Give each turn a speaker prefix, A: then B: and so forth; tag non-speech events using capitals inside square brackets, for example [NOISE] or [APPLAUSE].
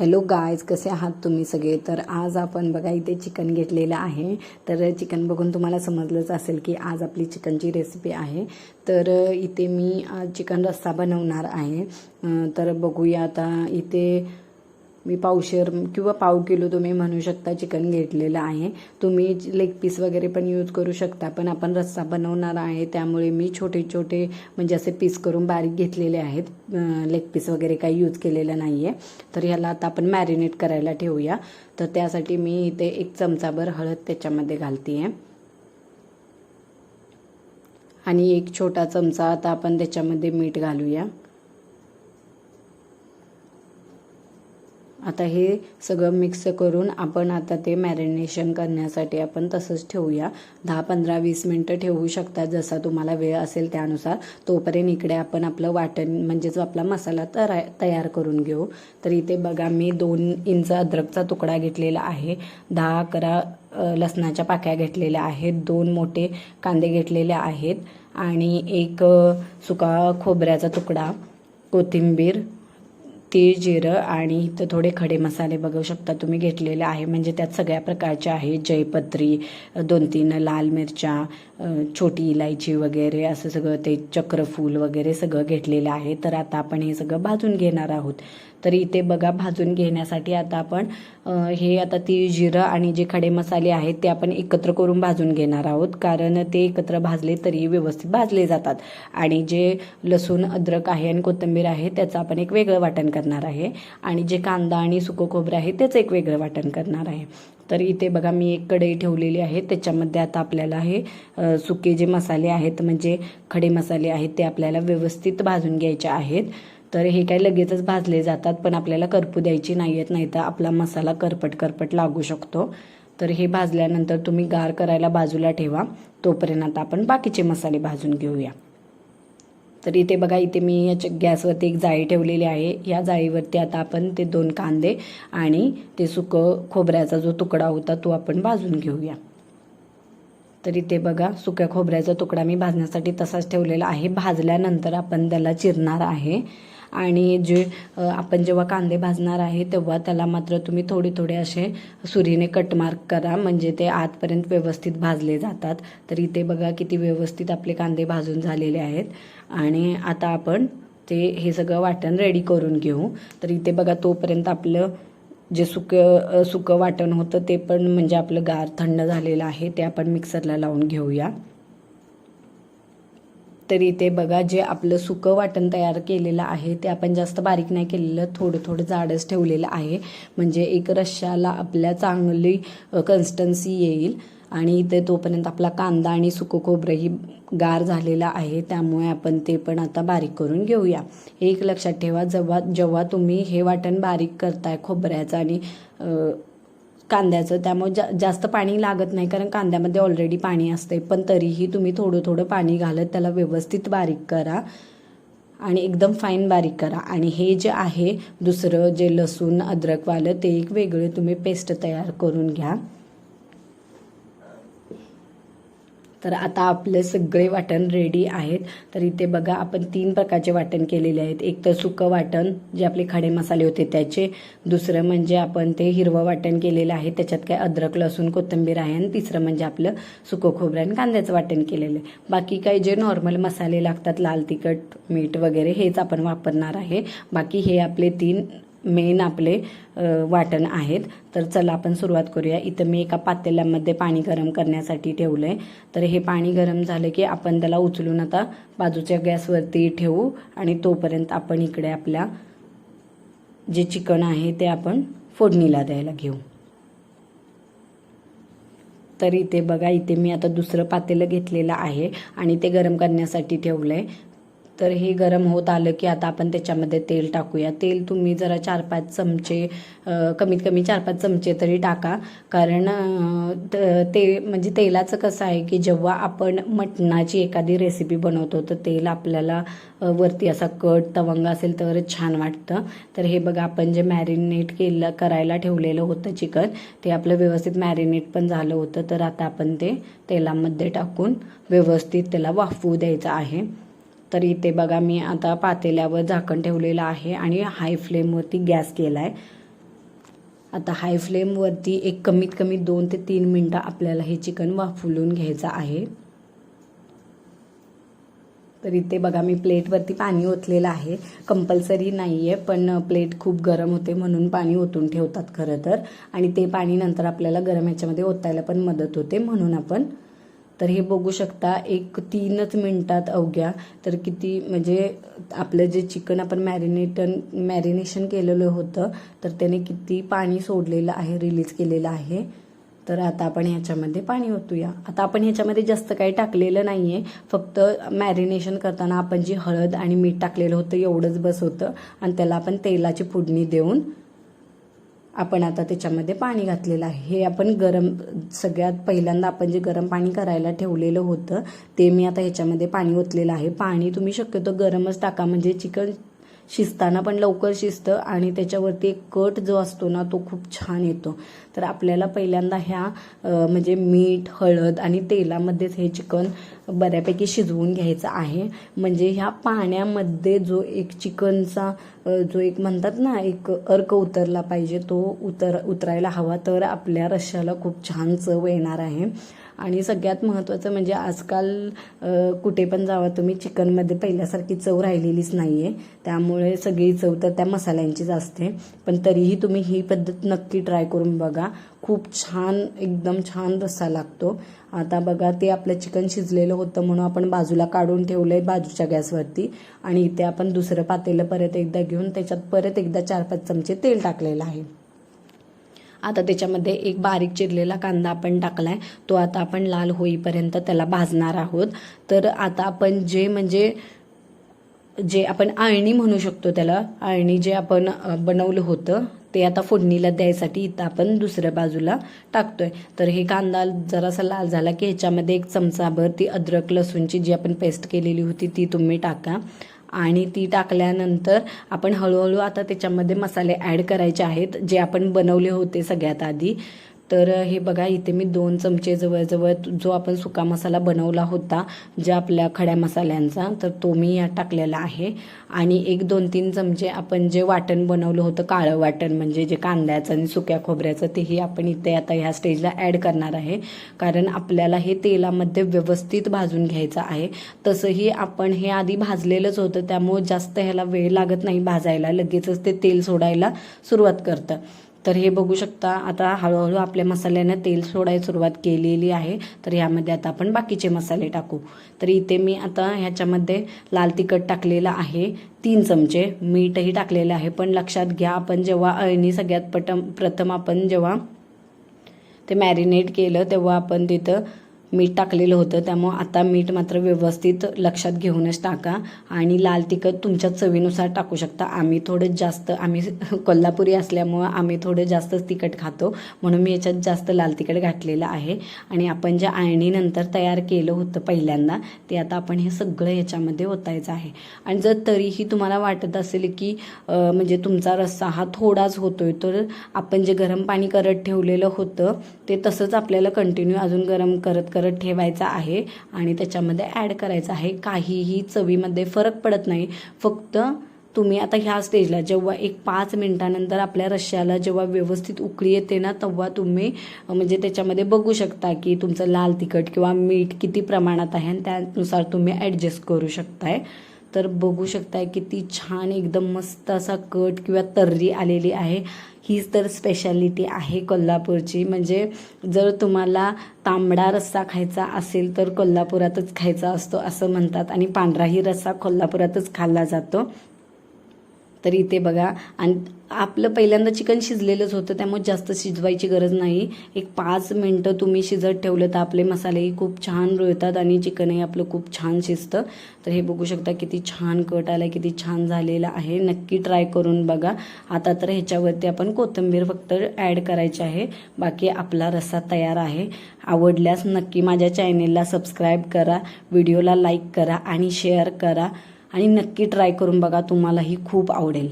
A: Hello guys कसे आहात तुम्ही सगळे? तर आज आपण बघा इथे चिकन घेतलेलं आहे. तर चिकन बघून तुम्हाला समजलंच असेल की आज आपली चिकनची रेसिपी आहे. तर इथे मी आज चिकन रस्सा बनवणार आहे. तर बघूया आता इथे मी पावशेर किंवा पाव किलो तुम्ही म्हणू शकता चिकन घेतलेलं आहे. तुम्ही लेग पीस वगैरे पण यूज करू शकता पण आपण रस्सा बनवणार आहे त्यामुळे मी छोटे छोटे म्हणजे असे पीस करून बारीक घेतलेले आहेत. लेग पीस वगैरे काही यूज केलेलं नाही आहे तर ह्याला आता आपण मॅरिनेट करायला ठेवूया. तर त्यासाठी मी इथे एक चमचाभर हळद त्याच्यामध्ये घालते आहे आणि एक छोटा चमचा आता आपण त्याच्यामध्ये मीठ घालूया. आता हे सगळं मिक्स करून आपण आता ते मॅरिनेशन करण्यासाठी आपण तसंच ठेवूया. दहा पंधरा वीस मिनटं ठेवू शकता जसा तुम्हाला वेळ असेल त्यानुसार. तोपर्यंत इकडे आपण आपलं वाटण म्हणजेच आपला मसाला तरा तयार करून घेऊ. तर इथे बघा मी दोन इंच अद्रकचा तुकडा घेतलेला आहे. दहा अकरा लसणाच्या पाक्या घेतलेल्या आहेत. दोन मोठे कांदे घेतलेले आहेत. आणि एक सुका खोबऱ्याचा तुकडा कोथिंबीर तीळ जिरं आणि इथं थोडे खडे मसाले बघू शकता तुम्ही घेतलेले आहे. म्हणजे त्यात सगळ्या प्रकारचे आहे. जयपत्री दोन तीन लाल मिरच्या छोटी इलायची वगैरे असं सगळं ते चक्रफूल वगैरे सगळं घेतलेलं आहे. तर आता आपण हे सगळं भाजून घेणार आहोत. तर इथे बघा भाजून घेण्यासाठी आता आपण हे आता ती जिरं आणि जे खडे मसाले आहेत ते आपण एकत्र करून भाजून घेणार आहोत. कारण ते एकत्र भाजले तरी व्यवस्थित भाजले जातात. आणि जे लसूण अद्रक आहे आणि कोथिंबीर आहे त्याचं आपण एक वेगळं वाटण करणार आहे. आणि जे कांदा आणि सुकं खोबरं आहे त्याचं एक वेगळं वाटण करणार आहे. तर इथे बघा मी एक कढई ठेवलेली आहे. त्याच्यामध्ये आता आपल्याला हे सुके जे मसाले आहेत म्हणजे खडे मसाले आहेत ते आपल्याला व्यवस्थित भाजून घ्यायचे आहेत. तर हे काय लगेचच भाजले जातात पण आपल्याला करपू द्यायची नाही आहेत नाही तर आपला मसाला करपट करपट लागू शकतो. तर हे भाजल्यानंतर तुम्ही गार करायला बाजूला ठेवा. तोपर्यंत आता आपण बाकीचे मसाले भाजून घेऊया. तर इथे बघा इथे मी याच्या गॅसवरती एक जाळी ठेवलेली आहे. या जाळीवरती आता आपण ते दोन कांदे आणि ते सुकं खोबऱ्याचा जो तुकडा होता तो आपण भाजून घेऊया. तर इथे बघा सुक्या खोबऱ्याचा तुकडा मी भाजण्यासाठी तसाच ठेवलेला आहे. भाजल्यानंतर आपण त्याला चिरणार आहे. आणि जे आपण जेव्हा कांदे भाजणार आहे तेव्हा त्याला मात्र तुम्ही थोडे थोडे असे सुरीने कट मार्क करा. म्हणजे ते आतपर्यंत व्यवस्थित भाजले जातात. तर इथे बघा किती व्यवस्थित आपले कांदे भाजून झालेले आहेत. आणि आता आपण ते हे सगळं वाटण रेडी करून घेऊ. तर इथे बघा तोपर्यंत आपलं जे सुकं सुकं वाटण होतं ते पण म्हणजे आपलं गार थंड झालेलं आहे. ते आपण मिक्सरला लावून घेऊया. तर इथे बघा जे आपलं सुकं वाटण तयार केलेलं आहे ते आपण जास्त बारीक नाही केलेलं थोडं थोडं जाडच ठेवलेलं आहे. म्हणजे एक रश्श्याला आपल्या चांगली कन्सिस्टन्सी येईल आणि इथे तोपर्यंत आपला कांदा आणि सुकं खोबरंही गार झालेला आहे. त्यामुळे आपण ते पण आता बारीक करून घेऊया. एक लक्षात ठेवा जेव्हा जेव्हा तुम्ही हे वाटण बारीक करताय खोबऱ्याचं आणि कांद्याचं. त्यामुळे जा जास्त पाणी लागत नाही कारण कांद्यामध्ये ऑलरेडी पाणी असते पण तरीही तुम्ही थोडं थोडं पाणी घालत त्याला व्यवस्थित बारीक करा आणि एकदम फाईन बारीक करा. आणि हे जे आहे दुसरं जे लसूण अद्रकवालं ते एक वेगळं तुम्ही पेस्ट तयार करून घ्या. तर आता आपले सगळे वाटण रेडी आहेत. तर इथे बघा आपण तीन प्रकारचे वाटण केलेले आहेत. एक तर सुकं वाटण जे आपले खडे मसाले होते त्याचे. दुसरं म्हणजे आपण ते हिरवं वाटण केलेलं आहे. त्याच्यात काय अद्रक लसूण कोथिंबीर आहे. आणि तिसरं म्हणजे आपलं सुकं खोबरं आणि कांद्याचं वाटण केलेलं आहे. बाकी काही जे नॉर्मल मसाले लागतात लाल तिखट मीठ वगैरे हेच आपण वापरणार आहे. बाकी हे आपले तीन मेन आपले वाटण आहेत. तर चला आपण सुरुवात करूया. इथं मी एका पातेल्यामध्ये पाणी गरम करण्यासाठी ठेवलं आहे तर हे पाणी गरम झालं की आपण त्याला उचलून आता बाजूच्या गॅसवरती ठेवू आणि तोपर्यंत आपण इकडे आपल्या जे चिकन आहे ते आपण फोडणीला द्यायला घेऊ. तर इथे बघा इथे मी आता दुसरं पातेलं घेतलेलं आहे आणि ते गरम करण्यासाठी ठेवलं आहे तर हे गरम होत आलं की आता आपण त्याच्यामध्ये तेल टाकूया. तेल तुम्ही जरा चार पाच चमचे कमीत कमी चार पाच चमचे तरी टाका. कारण ते म्हणजे तेलाचं कसं आहे की जेव्हा आपण मटणाची एखादी रेसिपी बनवतो तर तेल आपल्याला वरती असा कट तवंग असेल तरच छान वाटतं. तर हे बघा आपण जे मॅरिनेट केलं करायला ठेवलेलं होतं चिकन ते आपलं व्यवस्थित मॅरिनेट पण झालं होतं. तर आता आपण ते तेलामध्ये टाकून व्यवस्थित त्याला वाफवू द्यायचं आहे. तर इथे बघा मी आता पातेल्यावर झाकण ठेवलेलं आहे आणि हाय फ्लेमवरती गॅस केला आहे आता हाय फ्लेमवरती एक कमीत कमी दोन ते तीन मिनटं आपल्याला हे चिकन वाफुलून घ्यायचं आहे. तर इथे बघा मी प्लेटवरती पाणी ओतलेलं आहे. कंपल्सरी नाही आहे पण प्लेट खूप गरम होते म्हणून पाणी ओतून ठेवतात खरं तर. आणि ते पाणी नंतर आपल्याला गरम ह्याच्यामध्ये ओतायला पण मदत होते म्हणून आपण तर हे बघू शकता एक तीनच मिनटात अवघ्या. तर किती म्हणजे आपलं जे चिकन आपण मॅरिनेटन मॅरिनेशन केलेलं होतं तर त्याने किती पाणी सोडलेलं आहे रिलीज केलेलं आहे. तर आता आपण ह्याच्यामध्ये पाणी ओतूया. आता आपण ह्याच्यामध्ये जास्त काही टाकलेलं नाही आहे फक्त मॅरिनेशन करताना आपण जी हळद आणि मीठ टाकलेलं होतं एवढंच बस होतं. आणि त्याला आपण तेलाची फोडणी देऊन आपण आता त्याच्यामध्ये पाणी घातलेलं आहे. हे आपण गरम सगळ्यात पहिल्यांदा आपण जे गरम पाणी करायला ठेवलेलं होतं ते मी आता ह्याच्यामध्ये पाणी ओतलेलं आहे. पाणी तुम्ही शक्यतो गरमच टाका म्हणजे चिकन शिजताना पण लवकर शिजतं आणि त्याच्यावरती एक कट जो असतो ना तो खूप छान येतो. तर आपल्याला पहिल्यांदा ह्या म्हणजे मीठ हळद आणि तेलामध्येच हे चिकन बऱ्यापैकी शिजवून घ्यायचं आहे. म्हणजे ह्या पाण्यामध्ये जो एक चिकनचा जो एक म्हणतात ना एक अर्क उतरला पाहिजे तो उतर उतरायला हवा. तर आपल्या रश्श्याला खूप छान चव येणार आहे. आणि सगळ्यात महत्त्वाचं म्हणजे आजकाल कुठे पण जावा तुम्ही चिकनमध्ये पहिल्यासारखी चव राहिलेलीच नाही आहे त्यामुळे सगळी चव तर त्या मसाल्यांचीच असते. पण तरीही तुम्ही ही पद्धत नक्की ट्राय करून बघा. खूप छान एकदम छान रस्सा लागतो. आता बघा ते आपलं चिकन शिजलेलं होतं म्हणून आपण बाजूला काढून ठेवलं आहे बाजूच्या गॅसवरती. आणि इथे आपण दुसरं पातेलं परत एकदा घेऊन त्याच्यात परत एकदा चार पाच चमचे तेल टाकलेलं आहे. आता त्याच्यामध्ये एक बारीक चिरलेला कांदा आपण टाकलाय तो आता आपण लाल होईपर्यंत त्याला भाजणार आहोत. तर आता आपण जे म्हणजे जे आपण आळणी म्हणू शकतो त्याला आळणी जे आपण बनवलं होतं ते आता फोडणीला द्यायसाठी इथं आपण दुसऱ्या बाजूला टाकतोय. तर हे कांदा जरासा लाल झाला की ह्याच्यामध्ये एक चमचाभर ती अद्रक लसूणची जी आपण पेस्ट केलेली होती ती तुम्ही टाका. आणि ती टाकल्यानंतर आपण हळूहळू आता त्याच्यामध्ये मसाले ॲड करायचे आहेत जे आपण बनवले होते सगळ्यात आधी. तर हे बघा इथे मी दोन चमचे जवळजवळ जो आपण सुका मसाला बनवला होता ज्या आपल्या खड्या मसाल्यांचा तर तो मी यात टाकलेला आहे. आणि एक दोन तीन चमचे आपण जे वाटण बनवलं होतं काळं वाटण म्हणजे जे कांद्याचं आणि सुक्या खोबऱ्याचं तेही आपण इथे आता ह्या स्टेजला ॲड करणार आहे. कारण आपल्याला हे तेलामध्ये व्यवस्थित भाजून घ्यायचं आहे. तसंही आपण हे आधी भाजलेलंच होतं त्यामुळे जास्त ह्याला वेळ लागत नाही भाजायला लगेचच ते तेल सोडायला सुरुवात करतं. तर हे बघू शकता आता हळूहळू आपल्या मसाल्यानं तेल सोडायला सुरुवात केलेली आहे. तर ह्यामध्ये आता आपण बाकीचे मसाले टाकू. तर इथे मी आता ह्याच्यामध्ये लाल तिखट टाकलेलं आहे. तीन चमचे मीठही टाकलेलं आहे. पण लक्षात घ्या आपण जेव्हा अळणी सगळ्यात पटम प्रथम आपण जेव्हा ते मॅरिनेट केलं तेव्हा आपण तिथं मीठ टाकलेलं होतं त्यामुळं आता मीठ मात्र व्यवस्थित लक्षात घेऊनच टाका. आणि लाल तिखट तुमच्या चवीनुसार टाकू शकता. आम्ही थोडं जास्त आम्ही [LAUGHS] कोल्हापुरी असल्यामुळं आम्ही थोडं जास्तच तिखट खातो. म्हणून मी याच्यात जास्त लाल तिखट घातलेलं आहे. आणि आपण जे आळणीनंतर तयार केलं होतं पहिल्यांदा ते आता आपण हे सगळं याच्यामध्ये ओतायचं आहे. आणि जर तरीही तुम्हाला वाटत असेल की म्हणजे तुमचा रस्सा हा थोडाच होतोय तर आपण जे गरम पाणी करत ठेवलेलं होतं ते तसंच आपल्याला कंटिन्यू अजून गरम करत करत करत ठेवायचा आहे आणि त्याच्यामध्ये ॲड करायचं आहे. काहीही चवीमध्ये फरक पडत नाही. फक्त तुम्ही आता ह्या स्टेजला जेव्हा एक पाच मिनिटानंतर आपल्या रश्श्याला जेव्हा व्यवस्थित उकळी येते ना तेव्हा तुम्ही म्हणजे त्याच्यामध्ये बघू शकता की तुमचं लाल तिखट किंवा मीठ किती प्रमाणात आहे आणि त्यानुसार तुम्ही ॲडजस्ट करू शकताय. तर बघू शकताय किती छान एकदम मस्त असा कट किंवा तर्री आलेली आहे. हीच तर स्पेशालिटी आहे कोल्हापूरची. म्हणजे जर तुम्हाला तांबडा रस्सा खायचा असेल तर कोल्हापुरातच खायचा असतो असं म्हणतात आणि पांढराही रस्सा कोल्हापुरातच खाल्ला जातो. तर इथे बघा आणि आपलं पहिल्यांदा चिकन शिजलेलंच होतं त्यामुळे जास्त शिजवायची गरज नाही. एक पाच मिनटं तुम्ही शिजत ठेवलं तर आपले मसालेही खूप छान रुळतात आणि चिकनही आपलं खूप छान शिजतं. तर हे बघू शकता किती छान कट आला किती छान झालेलं आहे. नक्की ट्राय करून बघा. आता तर ह्याच्यावरती आपण कोथिंबीर फक्त ॲड करायची आहे. बाकी आपला रस्सा तयार आहे. आवडल्यास नक्की माझ्या चॅनेलला सबस्क्राईब करा व्हिडिओला लाईक करा आणि शेअर करा. आणि नक्की ट्राय करून बघा तुम्हालाही खूप आवडेल.